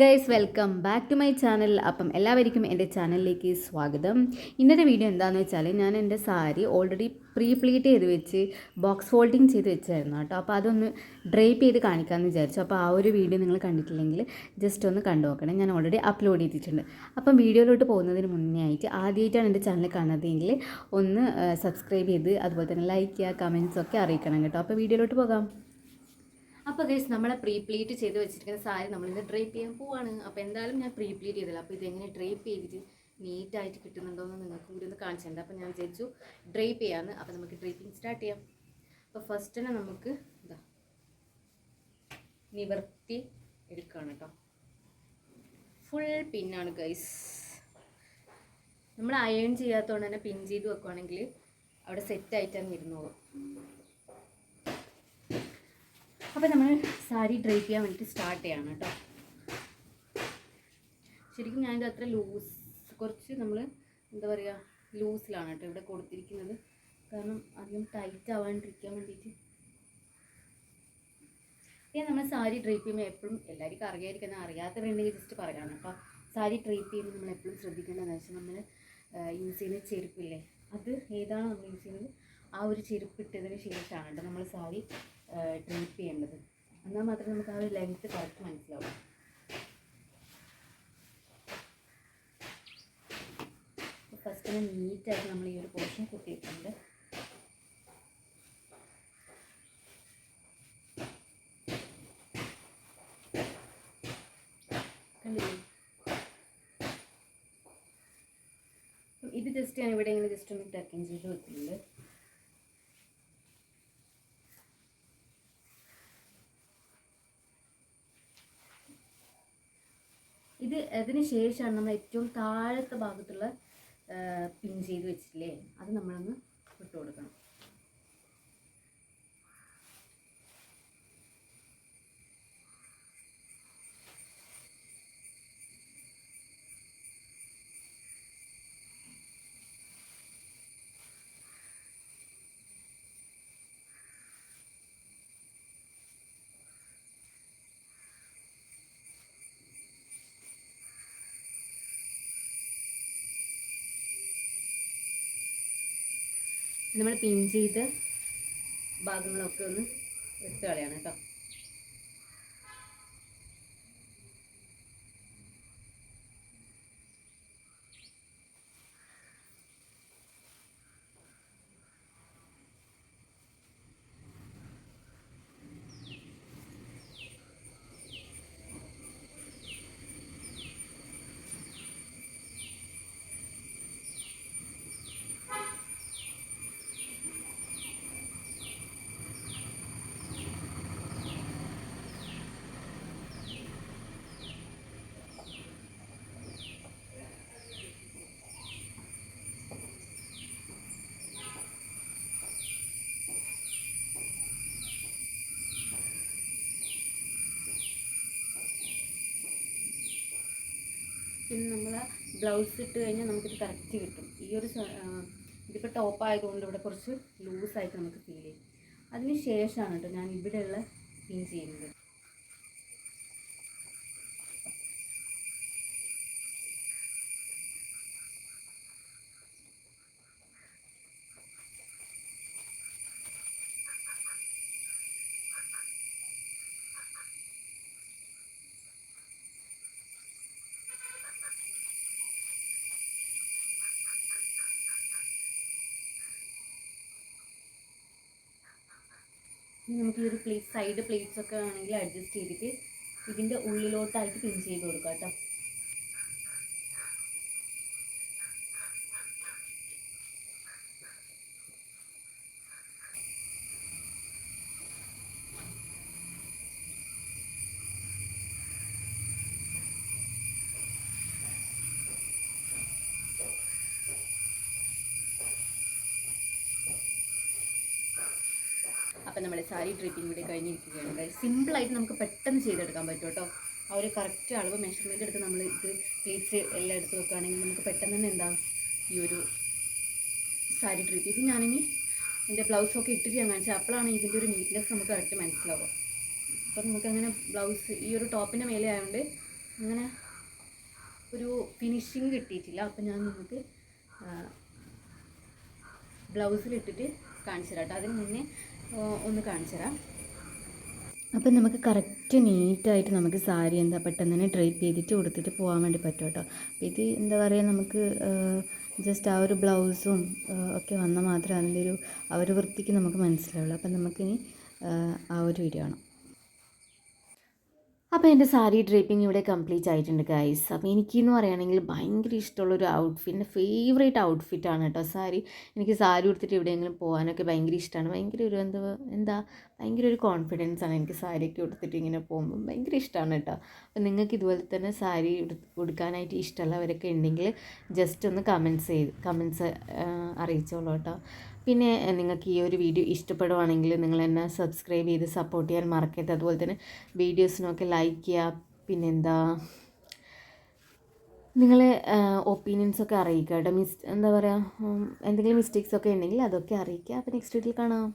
Guys welcome back to my channel അപ്പം എല്ലാവർക്കും എന്റെ ചാനലിലേക്ക് സ്വാഗതം. ഇന്നത്തെ വീഡിയോ എന്താണെന്ന് വെച്ചാൽ ഞാൻ എന്റെ സാരി ഓൾറെഡി പ്രീ പ്ലീറ്റ് ചെയ്ത് വെച്ച് ബോക്സ് ഫോൾഡിങ് ചെയ്ത് വെച്ചായിരുന്നു കേട്ടോ. അപ്പോൾ അതൊന്ന് ഡ്രേപ്പ് ചെയ്ത് കാണിക്കാമെന്ന് വിചാരിച്ചു. അപ്പോൾ ആ ഒരു വീഡിയോ നിങ്ങൾ കണ്ടിട്ടില്ലെങ്കിൽ ജസ്റ്റ് ഒന്ന് കണ്ടു നോക്കണം. ഞാൻ ഓൾറെഡി അപ്ലോഡ് ചെയ്തിട്ടുണ്ട്. അപ്പം വീഡിയോയിലോട്ട് പോകുന്നതിന് മുന്നേ ആയിട്ട് ആദ്യമായിട്ടാണ് എന്റെ ചാനൽ കാണുന്നതെങ്കിൽ ഒന്ന് സബ്സ്ക്രൈബ് ചെയ്ത് അതുപോലെ തന്നെ ലൈക്ക് ചെയ്യുക കമൻസ് ഒക്കെ അറിയിക്കണം കേട്ടോ. അപ്പോൾ വീഡിയോയിലോട്ട് പോകാം. അപ്പോൾ ഗൈസ് നമ്മളെ പ്രീ പ്ലീറ്റ് ചെയ്ത് വെച്ചിരിക്കുന്ന സാരി നമ്മളിന്ന് ഡ്രേപ്പ് ചെയ്യാൻ പോവാണ്. അപ്പോൾ എന്തായാലും ഞാൻ പ്രീ പ്ലീറ്റ് ചെയ്തില്ല അപ്പോൾ ഇതെങ്ങനെ ഡ്രേപ്പ് ചെയ്തിട്ട് നീറ്റായിട്ട് കിട്ടുന്നുണ്ടോ എന്ന് നിങ്ങൾക്ക് കൂടി ഒന്ന് കാണിച്ചിട്ടുണ്ട് അപ്പോൾ ഞാൻ വിചാരിച്ചു ഡ്രേപ്പ് ചെയ്യാമെന്ന് അപ്പോൾ നമുക്ക് ഡ്രേപ്പിംഗ് സ്റ്റാർട്ട് ചെയ്യാം. അപ്പോൾ ഫസ്റ്റ് തന്നെ നമുക്ക് ഇതാ നിവർത്തി എടുക്കുകയാണ് കേട്ടോ ഫുൾ പിന്നാണ് ഗൈസ് നമ്മൾ അയൺ ചെയ്യാത്തതുകൊണ്ട് തന്നെ പിൻ ചെയ്ത് വെക്കുവാണെങ്കിൽ അവിടെ സെറ്റ് അങ്ങ് ഇരുന്നോളും അപ്പോൾ നമ്മൾ സാരി ഡ്രൈപ്പ് ചെയ്യാൻ വേണ്ടിയിട്ട് സ്റ്റാർട്ട് ചെയ്യണം കേട്ടോ ശരിക്കും ഞാനിത് അത്ര ലൂസ് കുറച്ച് നമ്മൾ എന്താ പറയുക ലൂസിലാണ് കേട്ടോ ഇവിടെ കൊടുത്തിരിക്കുന്നത്. കാരണം അധികം ടൈറ്റ് ആവാണ്ടിരിക്കാൻ വേണ്ടിയിട്ട്. പിന്നെ നമ്മൾ സാരി ഡ്രൈപ്പ് ചെയ്യുമ്പോൾ എപ്പോഴും എല്ലാവർക്കും അറിയാതിരിക്കുന്ന അറിയാത്തവരുണ്ടെങ്കിൽ ജസ്റ്റ് പറയാണ്. അപ്പോൾ സാരി ഡ്രൈപ്പ് ചെയ്യുമ്പോൾ നമ്മൾ എപ്പോഴും ശ്രദ്ധിക്കേണ്ടതെന്ന് വെച്ചാൽ നമ്മൾ യൂസ് ചെയ്യുന്ന ചെരുപ്പില്ലേ? അത് ഏതാണോ നമ്മൾ യൂസ് ചെയ്യുന്നത്? ആ ഒരു ചെരുപ്പ് ഇട്ടതിന് ശേഷമാണ് കേട്ടോ നമ്മൾ സാരി ഡ്രൈപ്പ് ചെയ്യേണ്ടത്. എന്നാൽ മാത്രമേ നമുക്ക് ആ ഒരു ലെങ്ത്ത് കറക്റ്റ് മനസ്സിലാവും. ഫസ്റ്റ് തന്നെ നീറ്റായിട്ട് നമ്മൾ ഈ ഒരു പോർഷൻ കുത്തിയിട്ടുണ്ട് ഇത് ജസ്റ്റ് ഞാൻ ഇവിടെ ഇങ്ങനെ ജസ്റ്റ് ഒന്ന് ടക്കിങ് ചെയ്ത് വെക്കുന്നുണ്ട്. ഇത് അതിന് ശേഷമാണ് നമ്മൾ ഏറ്റവും താഴത്തെ ഭാഗത്തുള്ള പിൻ ചെയ്ത് വെച്ചിട്ടില്ലേ? അത് നമ്മളൊന്ന് ഇട്ട് കൊടുക്കണം നമ്മൾ പിൻ ചെയ്ത ഭാഗങ്ങളൊക്കെ ഒന്ന് എടുത്ത് കളയണം കേട്ടോ. പിന്നെ നമ്മൾ ബ്ലൗസ് ഇട്ട് കഴിഞ്ഞാൽ നമുക്കിത് കറക്റ്റ് കിട്ടും. ഈ ഒരു ഇതിപ്പോൾ ടോപ്പ് ആയതുകൊണ്ട് ഇവിടെ കുറച്ച് ലൂസായിട്ട് നമുക്ക് ഫീൽ ചെയ്യും. അതിന് ശേഷമാണ് കേട്ടോ ഞാൻ ഇവിടെയുള്ള പിൻ ചെയ്യുന്നത്. നമുക്ക് ഈ ഒരു പ്ലേറ്റ് സൈഡ് പ്ലേറ്റ്സ് ഒക്കെ ആണെങ്കിൽ അഡ്ജസ്റ്റ് ചെയ്തിട്ട് ഇതിന്റെ ഉള്ളിലോട്ടായിട്ട് പിൻ ചെയ്ത് കൊടുക്കാം കേട്ടോ. അപ്പം നമ്മൾ സാരി ഡ്രിപ്പിംഗ് കൂടി കഴിഞ്ഞിരിക്കുകയാണ് സിമ്പിളായിട്ട് നമുക്ക് പെട്ടെന്ന് ചെയ്തെടുക്കാൻ പറ്റും കേട്ടോ. ആ ഒരു കറക്റ്റ് അളവ് മെഷർമെന്റ് എടുത്ത് നമ്മൾ ഇത് പ്ലീറ്റ്സ് എല്ലാം എടുത്ത് വെക്കുകയാണെങ്കിൽ നമുക്ക് പെട്ടെന്ന് തന്നെ എന്താ ഈ ഒരു സാരി ഡ്രിപ്പ് ഇത് ഞാനിനി എന്റെ ബ്ലൗസൊക്കെ ഇട്ടിട്ട് ഞാൻ കാണിച്ചത് അപ്പോഴാണ് ഇതിന്റെ ഒരു നീറ്റ്നെസ് നമുക്ക് കറക്റ്റ് മനസ്സിലാവുക. അപ്പം നമുക്കങ്ങനെ ബ്ലൗസ് ഈ ഒരു ടോപ്പിന്റെ മേലെ ആയതുകൊണ്ട് അങ്ങനെ ഒരു ഫിനിഷിങ് കിട്ടിയിട്ടില്ല. അപ്പം ഞാൻ നിങ്ങൾക്ക് ബ്ലൗസിലിട്ടിട്ട് കാണിച്ചു തരാം കേട്ടോ. അതിന് മുന്നേ ഒന്ന് കാണിച്ചു തരാം. അപ്പം നമുക്ക് കറക്റ്റ് നീറ്റായിട്ട് നമുക്ക് സാരി എന്താ പെട്ടെന്ന് തന്നെ ഡ്രൈപ്പ് ചെയ്തിട്ട് കൊടുത്തിട്ട് പോകാൻ വേണ്ടി പറ്റും കേട്ടോ. ഇത് എന്താ പറയുക നമുക്ക് ജസ്റ്റ് ആ ഒരു ബ്ലൗസും ഒക്കെ വന്നാൽ മാത്രമേ അതിന്റെ ഒരു ആ ഒരു വൃത്തിക്ക് നമുക്ക് മനസ്സിലാവുള്ളൂ. അപ്പം നമുക്കിനി ആ, ഒരു വീഡിയോ ആണ് അപ്പോൾ എന്റെ സാരി ഡ്രേപ്പിംഗ് ഇവിടെ കംപ്ലീറ്റ് ആയിട്ടുണ്ട് ഗൈസ് അപ്പോൾ എനിക്കെന്ന് പറയുകയാണെങ്കിൽ ഭയങ്കര ഇഷ്ടമുള്ളൊരു ഔട്ട്ഫിറ്റ് എന്റെ ഫേവറേറ്റ് ആണ് കേട്ടോ സാരി. എനിക്ക് സാരി ഉടുത്തിട്ട് എവിടെയെങ്കിലും പോകാനൊക്കെ ഭയങ്കര ഇഷ്ടമാണ് ഭയങ്കര ഒരു എന്താ എന്താ ഭയങ്കര ഒരു കോൺഫിഡൻസ് ആണ് എനിക്ക് സാരിയൊക്കെ ഉടുത്തിട്ട് ഇങ്ങനെ പോകുമ്പോൾ ഭയങ്കര ഇഷ്ടമാണ് കേട്ടോ അപ്പോൾ നിങ്ങൾക്ക് ഇതുപോലെ തന്നെ സാരി ഉടു ഉടുക്കാനായിട്ട് ഇഷ്ടമുള്ളവരൊക്കെ ഉണ്ടെങ്കിൽ ജസ്റ്റ് ഒന്ന് കമൻസ് ചെയ്ത് കമൻസ് അറിയിച്ചോളൂ കേട്ടോ പിന്നെ നിങ്ങൾക്ക് ഈ ഒരു വീഡിയോ ഇഷ്ടപ്പെടുവാണെങ്കിൽ നിങ്ങൾ എന്നെ സബ്സ്ക്രൈബ് ചെയ്ത് സപ്പോർട്ട് ചെയ്യാൻ മറക്കരുത്. അതുപോലെ തന്നെ വീഡിയോസിനൊക്കെ ലൈക്ക് ചെയ്യുക പിന്നെന്താ? നിങ്ങളെ ഒപ്പീനിയൻസൊക്കെ അറിയിക്കുക കേട്ടോ മിസ് എന്താ പറയുക എന്തെങ്കിലും മിസ്റ്റേക്സ് ഒക്കെ ഉണ്ടെങ്കിൽ അതൊക്കെ അറിയിക്കുക അപ്പോൾ നെക്സ്റ്റ് വീട്ടിൽ കാണാം.